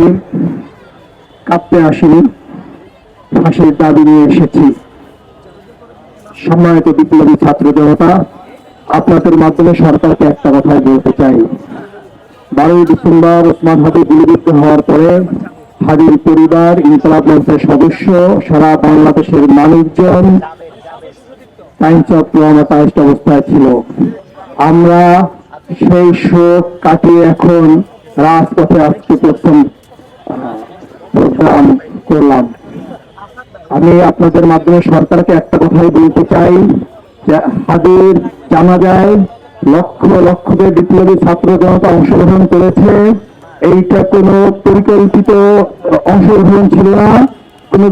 আসিনি কাঁদতে আসিনি। ফাঁসির দাবি নিয়ে এসেছি। সম্মানিত বিপ্লবী ছাত্র জনতা, আপনাদের মাধ্যমে সরকারকে একটা কথাই বলতে চাই। বারোই ডিসেম্বর ওসমান হাদি গুলিবিদ্ধ হওয়ার পরে হাদির পরিবার, ইনকলাব মঞ্চের সদস্য, সারা বাংলাদেশের মানুষজন টাইমস অফ ট্রমাটাইজড অবস্থায় ছিল। আমরা সেই শোক কাটিয়ে এখন রাজপথে আজকে প্রথম প্রোগ্রাম করলাম। আমি আপনাদের মাধ্যমে সরকারকে একটা কথাই বলতে চাই হাদির জানা যায় লক্ষ লক্ষ যে বিপ্লবী ছাত্র জনতা অংশগ্রহণ করেছে, এইটা কোনো পরিকল্পিত অংশগ্রহণ ছিল না, কোনো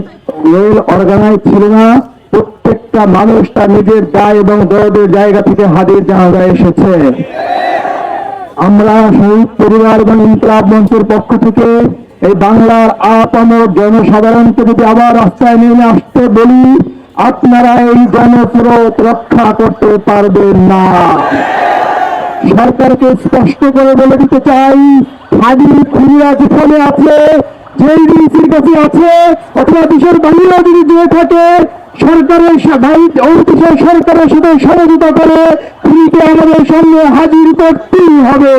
ওয়েল অর্গানাইজ ছিল না। প্রত্যেকটা মানুষ তার নিজের দায় এবং দরদের জায়গা থেকে হাদির জানাজায় এসেছে। আমরা শহীদ পরিবার এবং ইনকলাব মঞ্চের পক্ষ থেকে এই বাংলার আপামর জনসাধারণকে যদি আবার রাস্তায় নেমে আসতে বলি, আপনারা এই জনস্রোত রক্ষা করতে পারবেন না। সরকারকে স্পষ্ট করে বলে দিতে চাই হাদি খুলিয়া যেখানে আছে কাছে আছে, অথবা দেশের বাহিরেও যদি দিয়ে থাকে, সরকারের অফিসের সরকারের সাথে সহযোগিতা করে, খুনিকে আমাদের সামনে হাজির করতেই হবে।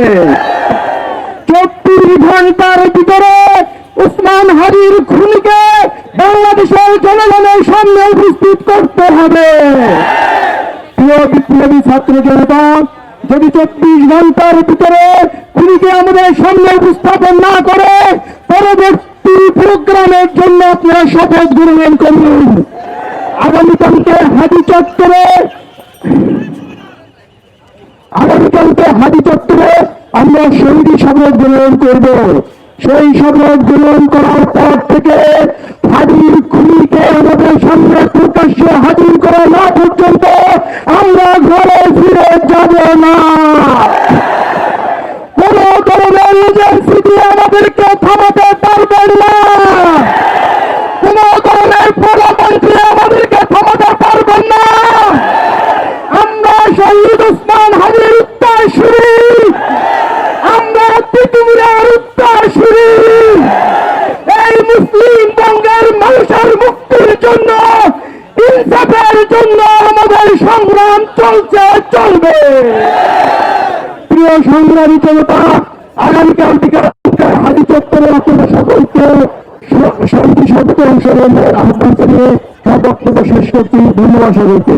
চব্বিশ ঘণ্টার ভিতরে উসমান হাজির খুনিকে বাংলাদেশের জনগণের সামনে উপস্থিত করতে হবে। প্রিয় বিপ্লবী ছাত্র জনতা যদি চব্বিশ ঘণ্টার ভিতরে খুনিকে আমাদের সামনে উপস্থাপন না করে, পরবর্তী প্রোগ্রামের জন্য আপনারা শপথ গ্রহণ করুন। আগামীকালকে হাজি চত্বরে আগামীকালকে হাজি আমরা শহীদ শপথ গ্রহণ করব। সেই শপথ গ্রহণ করার পর থেকে হাজির খুনিকে আমাদের সামনে প্রকাশ্যে হাজির করা না পর্যন্ত আমরা ঘরে ফিরে যাব না। কোন ধরনের এজেন্সি দিয়ে আমাদেরকে থামাতে পারবেন না কোন ধরনের প্রধানমন্ত্রী আমাদেরকে থামাতে পারবেন না আমরা শহীদ উসমান হাজির উত্তর শুরি আমরা তিতুমিরের উত্তর শুরি এই মুসলিম বঙ্গের মানুষের মুক্তির জন্য ইনসাফের জন্য আমাদের সংগ্রাম চলছে, চলবে। প্রিয় সংগ্রামী জনতা, আগামীকাল থেকে হাজি চত্বরে আপনাদের সকলকে শান্তি শব্দ অংশগ্রহণের আহ্বান জানিয়ে সব বক্তব্য শেষ করছি। ধন্যবাদ সকলকে